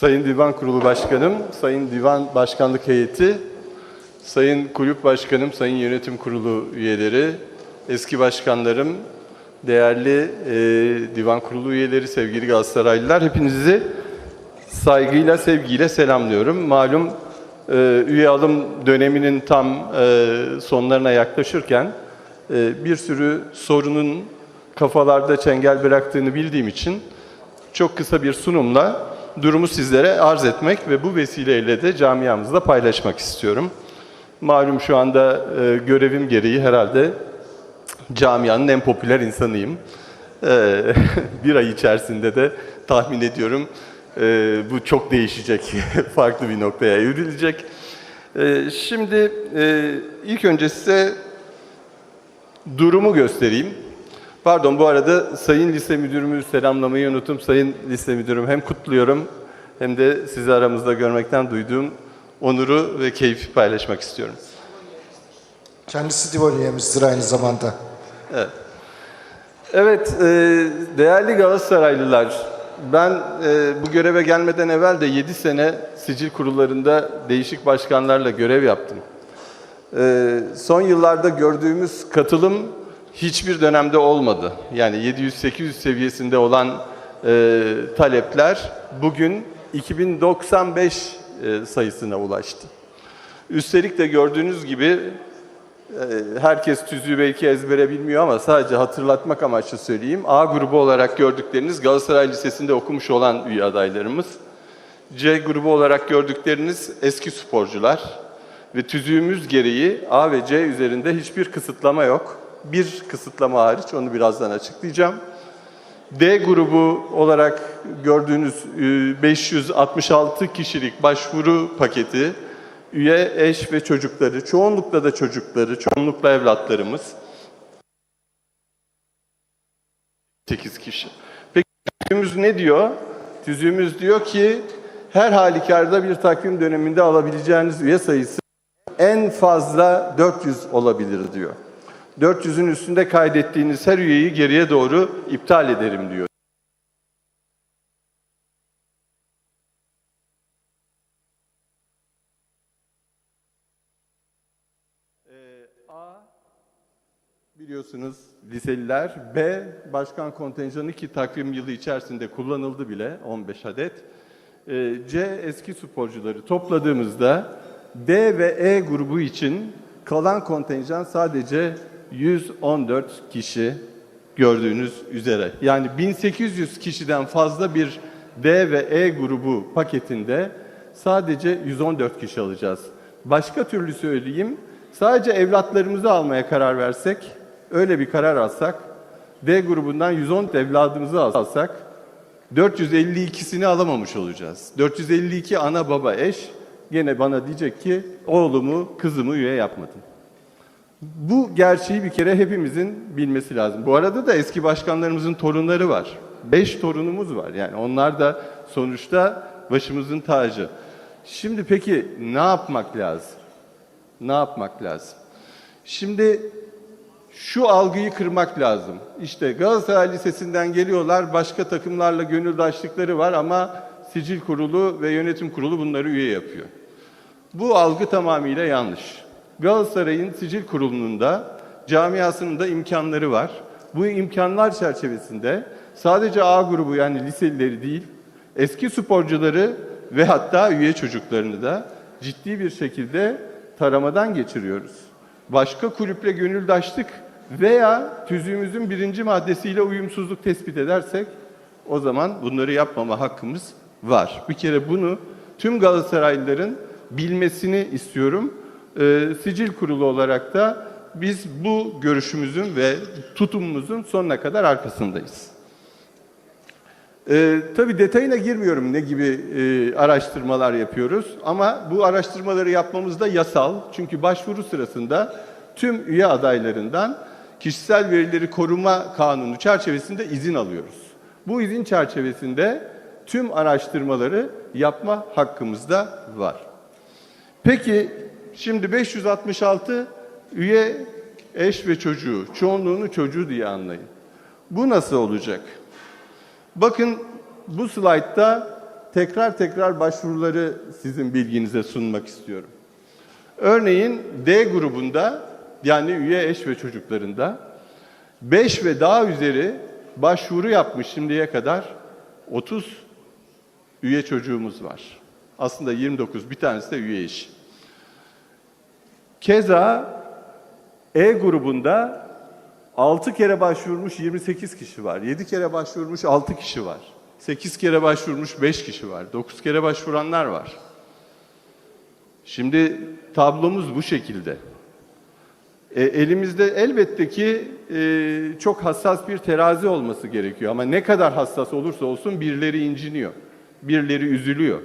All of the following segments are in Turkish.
Sayın Divan Kurulu Başkanım, Sayın Divan Başkanlık Heyeti, Sayın Kulüp Başkanım, Sayın Yönetim Kurulu üyeleri, eski başkanlarım, değerli e, Divan Kurulu üyeleri, sevgili Galatasaraylılar, hepinizi saygıyla, sevgiyle selamlıyorum. Malum e, üye alım döneminin tam e, sonlarına yaklaşırken e, bir sürü sorunun kafalarda çengel bıraktığını bildiğim için çok kısa bir sunumla durumu sizlere arz etmek ve bu vesileyle de camiamızla paylaşmak istiyorum. Malum şu anda e, görevim gereği herhalde camianın en popüler insanıyım. E, bir ay içerisinde de tahmin ediyorum e, bu çok değişecek, farklı bir noktaya evrilecek. E, şimdi e, ilk önce size durumu göstereyim. Pardon bu arada Sayın Lise Müdürümü selamlamayı unuttum. Sayın Lise Müdürüm hem kutluyorum hem de sizi aramızda görmekten duyduğum onuru ve keyfi paylaşmak istiyorum. Kendisi divan üyemizdir aynı zamanda. Evet, e, değerli Galatasaraylılar, ben e, bu göreve gelmeden evvel de 7 sene sicil kurullarında değişik başkanlarla görev yaptım. E, son yıllarda gördüğümüz katılım hiçbir dönemde olmadı. Yani 700-800 seviyesinde olan e, talepler bugün 2095 e, sayısına ulaştı. Üstelik de gördüğünüz gibi ee, herkes tüzüğü belki ezbere bilmiyor ama sadece hatırlatmak amaçlı söyleyeyim. A grubu olarak gördükleriniz Galatasaray Lisesi'nde okumuş olan üye adaylarımız. C grubu olarak gördükleriniz eski sporcular. Ve tüzüğümüz gereği A ve C üzerinde hiçbir kısıtlama yok. Bir kısıtlama hariç, onu birazdan açıklayacağım. D grubu olarak gördüğünüz e, 566 kişilik başvuru paketi, üye eş ve çocukları, çoğunlukla da çocukları, çoğunlukla evlatlarımız. 8 kişi. Peki tüzüğümüz ne diyor? Tüzüğümüz diyor ki her halükarda bir takvim döneminde alabileceğiniz üye sayısı en fazla 400 olabilir diyor. 400'ün üstünde kaydettiğiniz her üyeyi geriye doğru iptal ederim diyor. A biliyorsunuz liseliler. B başkan kontenjanı ki takvim yılı içerisinde kullanıldı bile 15 adet. Ee, C eski sporcuları topladığımızda D ve E grubu için kalan kontenjan sadece 114 kişi gördüğünüz üzere. Yani 1800 kişiden fazla bir D ve E grubu paketinde sadece 114 kişi alacağız. Başka türlü söyleyeyim, sadece evlatlarımızı almaya karar versek, öyle bir karar alsak, D grubundan 110 evladımızı alsak, 452'sini alamamış olacağız. 452 ana baba eş gene bana diyecek ki oğlumu, kızımı üye yapmadım. Bu gerçeği bir kere hepimizin bilmesi lazım. Bu arada da eski başkanlarımızın torunları var. Beş torunumuz var. Yani onlar da sonuçta başımızın tacı. Şimdi peki ne yapmak lazım? Ne yapmak lazım? Şimdi şu algıyı kırmak lazım. İşte Galatasaray Lisesi'nden geliyorlar, başka takımlarla gönüldaşlıkları var ama sicil kurulu ve yönetim kurulu bunları üye yapıyor. Bu algı tamamıyla yanlış. Galatasaray'ın sicil kurulunun da camiasının da imkanları var. Bu imkanlar çerçevesinde sadece A grubu yani liselileri değil, eski sporcuları ve hatta üye çocuklarını da ciddi bir şekilde taramadan geçiriyoruz. Başka kulüple gönüldaşlık veya tüzüğümüzün birinci maddesiyle uyumsuzluk tespit edersek o zaman bunları yapmama hakkımız var. Bir kere bunu tüm Galatasaraylıların bilmesini istiyorum. Ee, sicil kurulu olarak da biz bu görüşümüzün ve tutumumuzun sonuna kadar arkasındayız. Ee, tabii detayına girmiyorum ne gibi e, araştırmalar yapıyoruz ama bu araştırmaları yapmamız da yasal. Çünkü başvuru sırasında tüm üye adaylarından kişisel verileri koruma kanunu çerçevesinde izin alıyoruz. Bu izin çerçevesinde tüm araştırmaları yapma hakkımız da var. Peki şimdi 566 üye eş ve çocuğu, çoğunluğunu çocuğu diye anlayın. Bu nasıl olacak? Bakın bu slaytta tekrar tekrar başvuruları sizin bilginize sunmak istiyorum. Örneğin D grubunda yani üye eş ve çocuklarında 5 ve daha üzeri başvuru yapmış şimdiye kadar 30 üye çocuğumuz var. Aslında 29 bir tanesi de üye eş. Keza E grubunda 6 kere başvurmuş 28 kişi var. 7 kere başvurmuş 6 kişi var. 8 kere başvurmuş 5 kişi var. 9 kere başvuranlar var. Şimdi tablomuz bu şekilde. E, elimizde elbette ki e, çok hassas bir terazi olması gerekiyor. Ama ne kadar hassas olursa olsun birileri inciniyor. Birileri üzülüyor.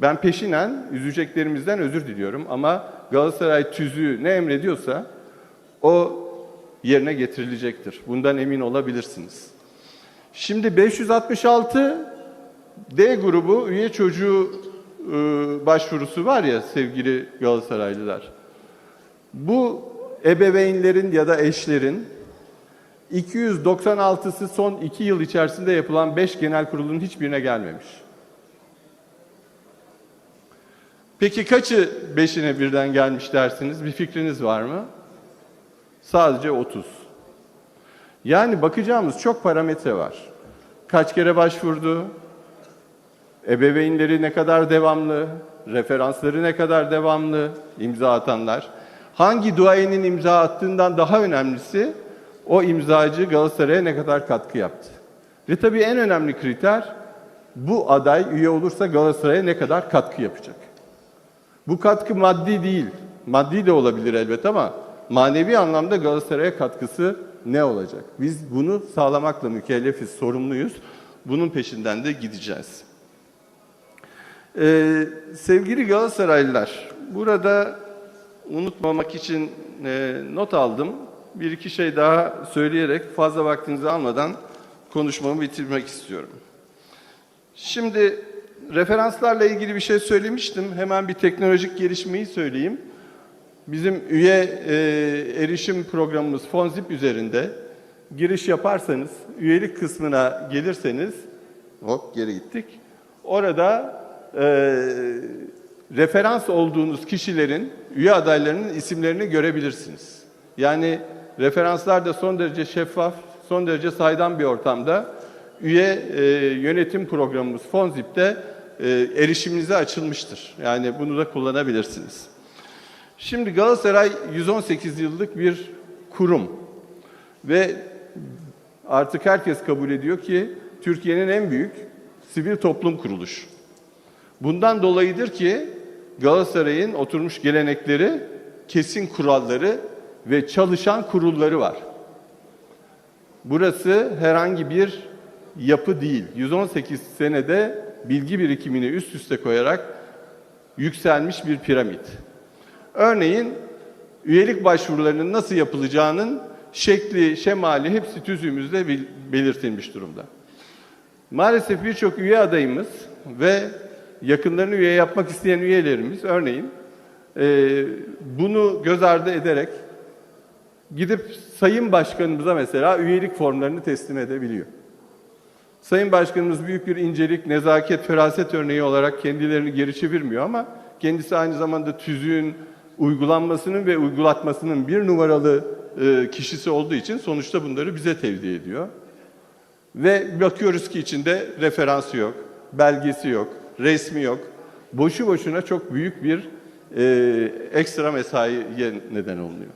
Ben peşinen üzeceklerimizden özür diliyorum ama Galatasaray tüzüğü ne emrediyorsa o yerine getirilecektir. Bundan emin olabilirsiniz. Şimdi 566 D grubu üye çocuğu e, başvurusu var ya sevgili Galatasaraylılar. Bu ebeveynlerin ya da eşlerin 296'sı son 2 yıl içerisinde yapılan 5 genel kurulun hiçbirine gelmemiş. Peki kaçı 5'ine birden gelmiş dersiniz? Bir fikriniz var mı? Sadece 30. Yani bakacağımız çok parametre var. Kaç kere başvurdu? Ebeveynleri ne kadar devamlı? Referansları ne kadar devamlı? imza atanlar. Hangi duayenin imza attığından daha önemlisi o imzacı Galatasaray'a ne kadar katkı yaptı? Ve tabii en önemli kriter bu aday üye olursa Galatasaray'a ne kadar katkı yapacak? Bu katkı maddi değil. Maddi de olabilir elbet ama manevi anlamda Galatasaray'a katkısı ne olacak? Biz bunu sağlamakla mükellefiz, sorumluyuz. Bunun peşinden de gideceğiz. Ee, sevgili Galatasaraylılar, burada unutmamak için e, not aldım. Bir iki şey daha söyleyerek fazla vaktinizi almadan konuşmamı bitirmek istiyorum. Şimdi referanslarla ilgili bir şey söylemiştim. Hemen bir teknolojik gelişmeyi söyleyeyim. Bizim üye e, erişim programımız Fonzip üzerinde giriş yaparsanız, üyelik kısmına gelirseniz, hop geri gittik. Orada e, referans olduğunuz kişilerin, üye adaylarının isimlerini görebilirsiniz. Yani referanslar da son derece şeffaf, son derece saydam bir ortamda üye e, yönetim programımız Fonzip'te e, erişiminize açılmıştır. Yani bunu da kullanabilirsiniz. Şimdi Galatasaray 118 yıllık bir kurum ve artık herkes kabul ediyor ki Türkiye'nin en büyük sivil toplum kuruluşu. Bundan dolayıdır ki Galatasaray'ın oturmuş gelenekleri, kesin kuralları ve çalışan kurulları var. Burası herhangi bir yapı değil. 118 senede bilgi birikimini üst üste koyarak yükselmiş bir piramit. Örneğin üyelik başvurularının nasıl yapılacağının şekli, şemali hepsi tüzüğümüzde belirtilmiş durumda. Maalesef birçok üye adayımız ve yakınlarını üye yapmak isteyen üyelerimiz örneğin e, bunu göz ardı ederek gidip Sayın Başkanımıza mesela üyelik formlarını teslim edebiliyor. Sayın Başkanımız büyük bir incelik, nezaket, feraset örneği olarak kendilerini geri çevirmiyor ama kendisi aynı zamanda tüzüğün uygulanmasının ve uygulatmasının bir numaralı e, kişisi olduğu için sonuçta bunları bize tevdi ediyor. Ve bakıyoruz ki içinde referansı yok, belgesi yok, resmi yok. Boşu boşuna çok büyük bir e, ekstra mesaiye neden oluyor.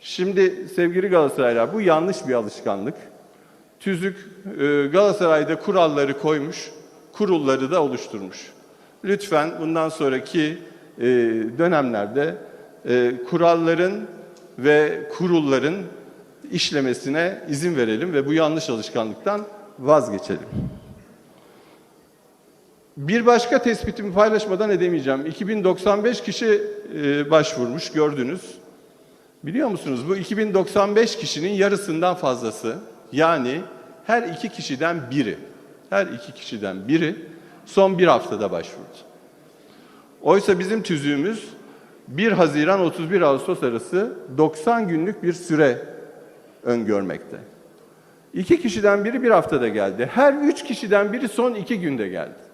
Şimdi sevgili Galatasaraylar bu yanlış bir alışkanlık. Tüzük e, Galatasaray'da kuralları koymuş, kurulları da oluşturmuş. Lütfen bundan sonraki e, dönemlerde e, kuralların ve kurulların işlemesine izin verelim ve bu yanlış alışkanlıktan vazgeçelim. Bir başka tespitimi paylaşmadan edemeyeceğim. 2095 kişi başvurmuş gördünüz. Biliyor musunuz bu 2095 kişinin yarısından fazlası yani her iki kişiden biri, her iki kişiden biri son bir haftada başvurdu. Oysa bizim tüzüğümüz 1 Haziran 31 Ağustos arası 90 günlük bir süre öngörmekte. İki kişiden biri bir haftada geldi. Her üç kişiden biri son iki günde geldi.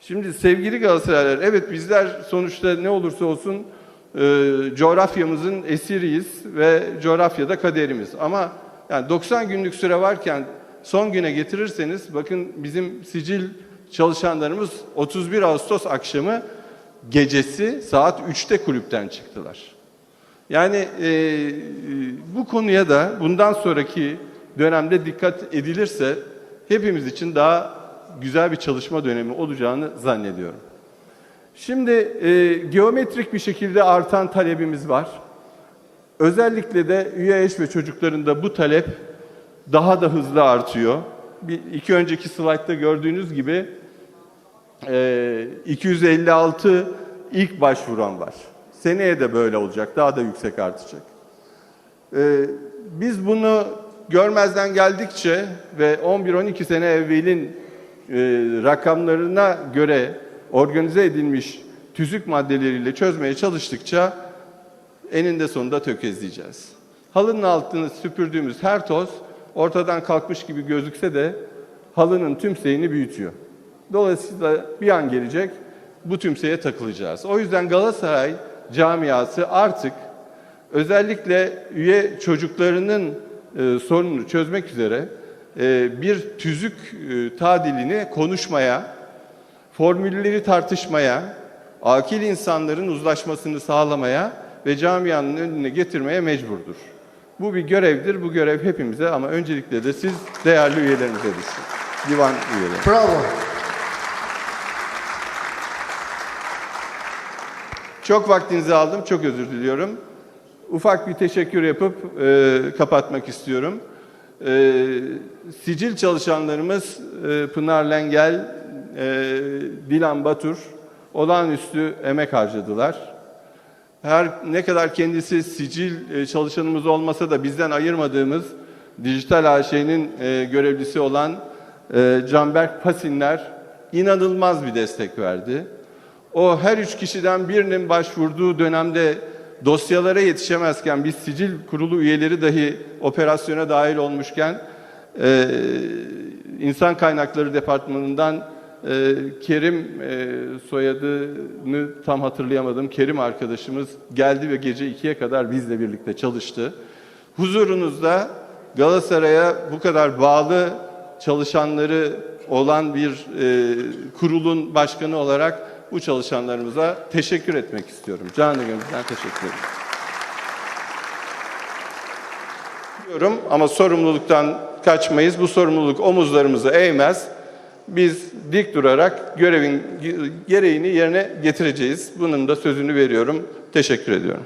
Şimdi sevgili Galatasaraylılar, evet bizler sonuçta ne olursa olsun e, coğrafyamızın esiriyiz ve coğrafyada kaderimiz. Ama yani 90 günlük süre varken son güne getirirseniz bakın bizim sicil çalışanlarımız 31 Ağustos akşamı gecesi saat 3'te kulüpten çıktılar. Yani e, bu konuya da bundan sonraki dönemde dikkat edilirse hepimiz için daha güzel bir çalışma dönemi olacağını zannediyorum. Şimdi e, geometrik bir şekilde artan talebimiz var. Özellikle de üye eş ve çocuklarında bu talep daha da hızlı artıyor. Bir, iki önceki slaytta gördüğünüz gibi e, 256 ilk başvuran var. Seneye de böyle olacak, daha da yüksek artacak. Ee, biz bunu görmezden geldikçe ve 11-12 sene evvelin e, rakamlarına göre organize edilmiş tüzük maddeleriyle çözmeye çalıştıkça eninde sonunda tökezleyeceğiz. Halının altını süpürdüğümüz her toz ortadan kalkmış gibi gözükse de halının tümseyini büyütüyor. Dolayısıyla bir an gelecek bu tümseye takılacağız. O yüzden Galatasaray camiası artık özellikle üye çocuklarının e, sorununu çözmek üzere e, bir tüzük e, tadilini konuşmaya, formülleri tartışmaya, akil insanların uzlaşmasını sağlamaya ve camianın önüne getirmeye mecburdur. Bu bir görevdir. Bu görev hepimize ama öncelikle de siz değerli üyelerimize düşün. Divan üyeleri. Bravo. Çok vaktinizi aldım. Çok özür diliyorum. Ufak bir teşekkür yapıp e, kapatmak istiyorum. E, sicil çalışanlarımız e, Pınar Lengel, e, Dilan Batur olağanüstü emek harcadılar. Her ne kadar kendisi sicil e, çalışanımız olmasa da bizden ayırmadığımız Dijital AŞ'nin e, görevlisi olan e, Canberk Pasinler inanılmaz bir destek verdi. O her üç kişiden birinin başvurduğu dönemde dosyalara yetişemezken biz sicil kurulu üyeleri dahi operasyona dahil olmuşken insan kaynakları departmanından e, Kerim e, soyadını tam hatırlayamadım. Kerim arkadaşımız geldi ve gece ikiye kadar bizle birlikte çalıştı. Huzurunuzda Galatasaray'a bu kadar bağlı çalışanları olan bir e, kurulun başkanı olarak bu çalışanlarımıza teşekkür etmek istiyorum. Canı gönülden teşekkür ederim. Diyorum ama sorumluluktan kaçmayız. Bu sorumluluk omuzlarımızı eğmez. Biz dik durarak görevin gereğini yerine getireceğiz. Bunun da sözünü veriyorum. Teşekkür ediyorum.